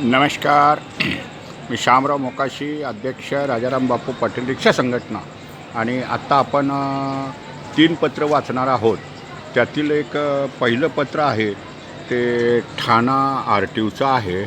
नमस्कार. मी श्यामराव मोकाशी अध्यक्ष राजाराम बापू पाटील रिक्षा संघटना. आणि आत्ता आपण तीन पत्र वाचणार आहोत. त्यातील एक पहिलं पत्र आहे ते ठाणा आर टी ओचं आहे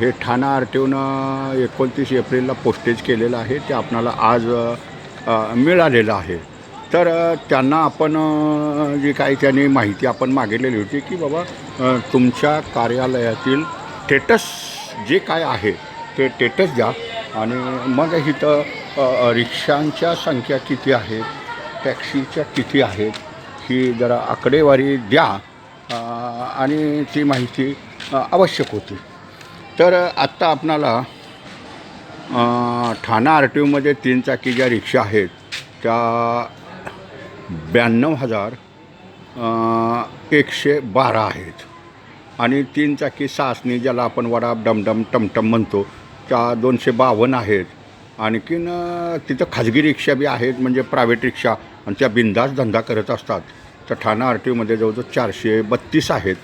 हे ठाणा आर टी ओनं एकोणतीस एप्रिलला पोस्टेज केलेलं आहे. ते आपणाला आज मिळालेलं आहे. तर त्यांना आपण जी काही त्यांनी माहिती आपण मागितलेली होती की बाबा तुमच्या कार्यालयातील टेटस जे काय आहे ते टेटस द्या. आणि मग इथं रिक्षांच्या संख्या किती आहेत टॅक्सीच्या किती आहेत ही जरा आकडेवारी द्या. आणि ती माहिती आवश्यक होती. तर आत्ता आपणाला ठाणा आर टी ओमध्ये तीन चाकी ज्या रिक्षा आहेत त्या ब्याण्णव हजार एकशे बारा आहेत. आणि तीन चाकी सासणी ज्याला आपण वडा डमडम टमटम म्हणतो त्या दोनशे बावन्न आहेत. आणखीन तिथं खाजगी रिक्षा बी आहेत म्हणजे प्रायव्हेट रिक्षा आणि त्या बिंदास धंदा करत असतात. तर ठाणा आर टी ओमध्ये जवळजवळ चारशे बत्तीस आहेत.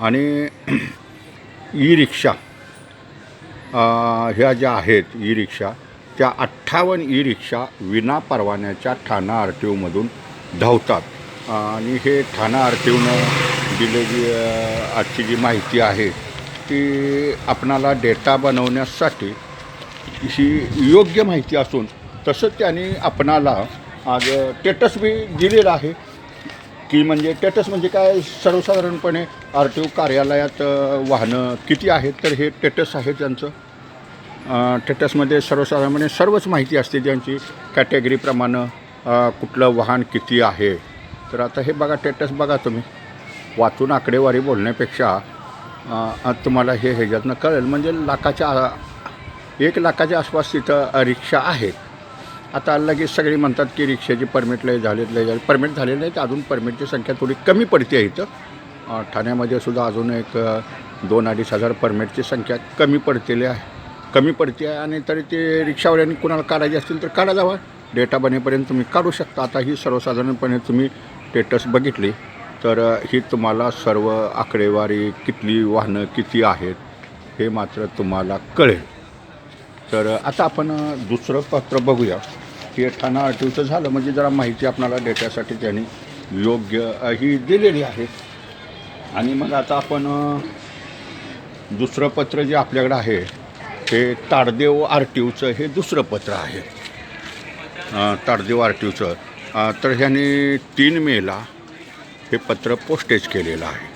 आणि ई रिक्षा ह्या ज्या आहेत ई रिक्षा त्या अठ्ठावन्न ई रिक्षा विना परवान्याच्या ठाणा आर टी ओमधून धावतात. आणि हे ठाणा आर टी ओनं दिलेली जी आजची जी माहिती आहे ती आपणाला डेटा बनवण्यासाठी ही योग्य माहिती असून तसंच त्यांनी आपणाला आज टेटस बी दिलेलं आहे. की म्हणजे टेटस म्हणजे काय? सर्वसाधारणपणे आर टी ओ कार्यालयात वाहनं किती आहेत? तर हे टेटस आहे त्यांचं. टेटसमध्ये सर्वसाधारणपणे सर्वच माहिती असते त्यांची कॅटेगरीप्रमाणे कुठलं वाहन किती आहे. तर आता हे बघा टेटस बघा तुम्ही. वाचून आकडेवारी बोलण्यापेक्षा तुम्हाला हे ह्याच्यातनं कळेल. म्हणजे लाखाच्या एक लाखाच्या आसपास तिथं रिक्षा आहेत आता लगेच सगळी म्हणतात की रिक्षाची परमिट लय झालेत लय झाले परमिट झालेले नाहीत अजून परमिटची संख्या थोडी कमी पडते आहे इथं ठाण्यामध्ये सुद्धा अजून एक दोन अडीच हजार परमिटची संख्या कमी पडतेली आहे. कमी पडते आहे आणि तरी ते रिक्षावाल्यांनी कुणाला काढायचे असतील तर काढा जावा. डेटा बनेपर्यंत तुम्ही काढू शकता. आता ही सर्वसाधारणपणे तुम्ही स्टेटस बघितली. तर ही तुम्हाला सर्व आकडेवारी कितली वाहनं किती आहेत हे मात्र तुम्हाला कळेल. तर आता आपण दुसरं पत्र बघूया. हे ठाणा आर टी झालं म्हणजे जरा माहिती आपणाला डेटासाठी त्यांनी योग्य ही दिलेली आहे. आणि मग आता आपण दुसरं पत्र जे आपल्याकडं आहे हे ताडदेव आर टी ओचं हे दुसरं पत्र आहे. ताडदेव आर टी ओचं तर ह्याने तीन मेला हे पत्र पोस्टेज केलेलं आहे.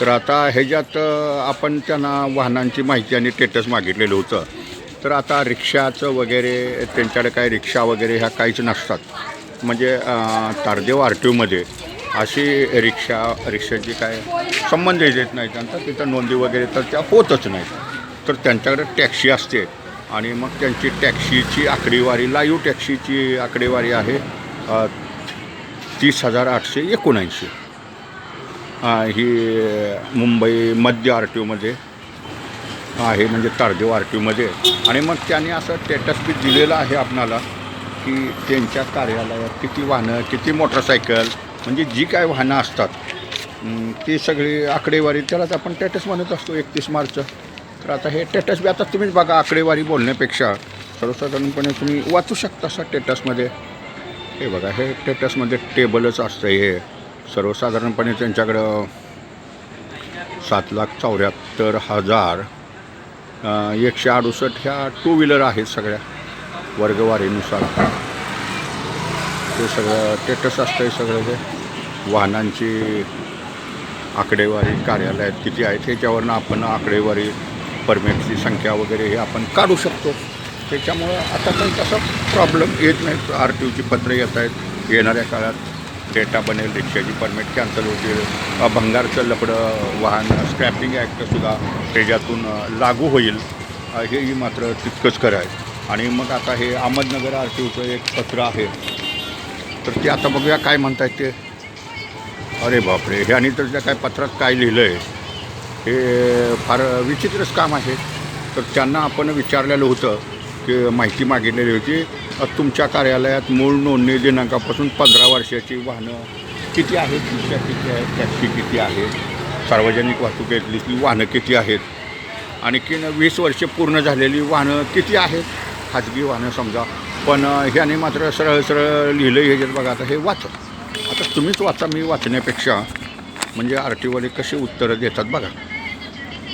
तर आता ह्याच्यात आपण त्यांना वाहनांची माहिती आणि स्टेटस मागितलेलं होतं. तर आता रिक्षाचं वगैरे त्यांच्याकडे काय रिक्षा वगैरे ह्या काहीच नसतात. म्हणजे तारदेव आर टी ओमध्ये अशी रिक्षा रिक्षाची काय संबंध येत नाही त्यांचा तिथं नोंदी वगैरे तर त्या होतच नाहीत. तर त्यांच्याकडे टॅक्सी असते. आणि मग त्यांची टॅक्सीची आकडेवारी लाईव्ह टॅक्सीची आकडेवारी आहे. तीस हजार आठशे एकोणऐंशी. ही मुंबई मध्य आर टी ओमध्ये आहे म्हणजे तारदेव आर टी ओमध्ये आणि मग त्यांनी असं स्टेटस बी दिलेलं आहे आपणाला की त्यांच्या कार्यालयात किती वाहनं किती मोटरसायकल म्हणजे जी काय वाहनं असतात ती सगळी आकडेवारी त्यालाच आपण टेटस म्हणत असतो एकतीस मार्च. तर आता हे टेटस बी आता तुम्हीच बघा आकडेवारी बोलण्यापेक्षा. सर्वसाधारणपणे तुम्ही वाचू शकता असं टेटसमध्ये हे बघा हे टेटसमध्ये टेबलच असतं हे. सर्वसाधारणपणे त्यांच्याकडं सात लाख चौऱ्याहत्तर हजार एकशे अडुसष्ट ह्या टू व्हीलर आहेत सगळ्या वर्गवारीनुसार. ते सगळं टेटस असतं आहे सगळं जे वाहनांची आकडेवारी कार्यालयात किती आहेत ह्याच्यावरनं आपण आकडेवारी परमिटची संख्या वगैरे हे आपण काढू शकतो. त्याच्यामुळं आता काही तसा प्रॉब्लेम येत नाही. आर टी ओची पत्र येत आहेत. येणाऱ्या काळात डेटा बनेल रिक्षाची परमिट कॅन्सल होतील. भंगारचं लपडं वाहन स्क्रॅपिंग ॲक्टसुद्धा त्याच्यातून लागू होईल. हेही मात्र तितकंच खरं आहे. आणि मग आता हे अहमदनगर आर टी ओचं एक पत्र आहे. तर ते आता बघूया काय म्हणतायत ते. अरे बापरे! हे आणि तर त्या काय पत्रात काय लिहिलं आहे हे फार विचित्रच काम आहे. तर त्यांना आपण विचारलेलं होतं. माहिती मागितलेली होती. तुमच्या कार्यालयात मूळ नोंदणी दिनांकापासून पंधरा वर्षाची वाहनं किती आहेत? रिक्षा किती आहेत? टॅक्सी किती आहेत? सार्वजनिक वाहतुकीतली ती वाहनं किती आहेत? आणखीन वीस वर्षे पूर्ण झालेली वाहनं किती आहेत? खाजगी वाहनं समजा. पण ह्याने मात्र सरळ सरळ लिहिलं ह्याच्यात बघा आता हे वाचा. आता तुम्हीच वाचा मी वाचण्यापेक्षा. म्हणजे आर टीवाले कसे उत्तरं देतात बघा.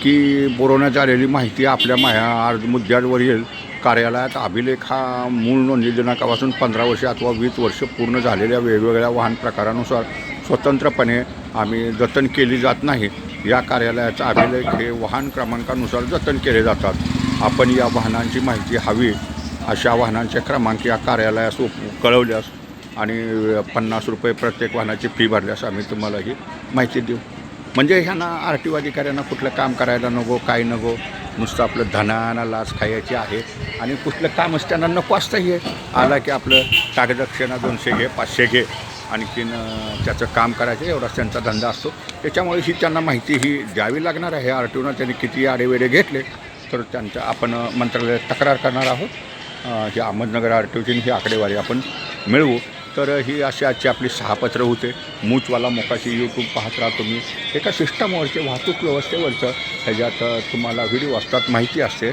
की बोरवण्यात आलेली माहिती आपल्या माया अर्ज मुद्द्यांवरील कार्यालयात अभिलेख हा मूळ नोंदणी दिनांकापासून पंधरा वर्षे अथवा वीस वर्ष पूर्ण झालेल्या वेगवेगळ्या वाहन प्रकारानुसार स्वतंत्रपणे आम्ही जतन केली जात नाही. या कार्यालयाचा अभिलेख हे वाहन क्रमांकानुसार जतन केले जातात. आपण या वाहनांची माहिती हवी अशा वाहनांचे क्रमांक या कार्यालयास उप- कळवल्यास आणि पन्नास रुपये प्रत्येक वाहनाची फी भरल्यास आम्ही तुम्हाला ही माहिती देऊ. म्हणजे ह्यांना आर टी ओ अधिकाऱ्यांना कुठलं काम करायला नको काय नको नुसतं आपलं धनाना लाच खायची आहे. आणि कुठलं कामच त्यांना नको असतं हे. आला की आपलं कागदक्षणा दोनशे घे पाचशे घे. आणखीन त्याचं काम करायचं एवढाच त्यांचा धंदा असतो. त्याच्यामुळे ही त्यांना माहिती ही द्यावी लागणार आहे. आर टी ओनं त्यांनी किती आडेवेडे घेतले तर त्यांच्या आपण मंत्रालयात तक्रार करणार आहोत. ही अहमदनगर आर टी ओची ही आकडेवारी आपण मिळवू. तर ही अशी आजची आपली सहा पत्र होते. मूचवाला मोकाशी यूट्यूब पाहत राहा तुम्ही. एका सिस्टमवरचे वाहतूक व्यवस्थेवरचं ह्याच्यात तुम्हाला व्हिडिओ असतात माहिती असते.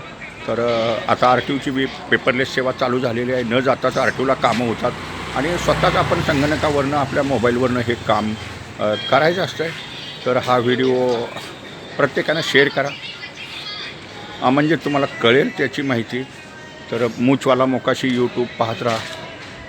तर आता आर टी ओची बी पेपरलेस सेवा चालू झालेली आहे. न जाताच आर टी ओला कामं होतात. आणि स्वतःच आपण संगणकावरनं आपल्या मोबाईलवरनं हे काम करायचं असतं तर हा व्हिडिओ प्रत्येकानं शेअर करा. म्हणजे तुम्हाला कळेल त्याची माहिती. तर मूचवाला मोकाशी यूट्यूब पाहत राहा.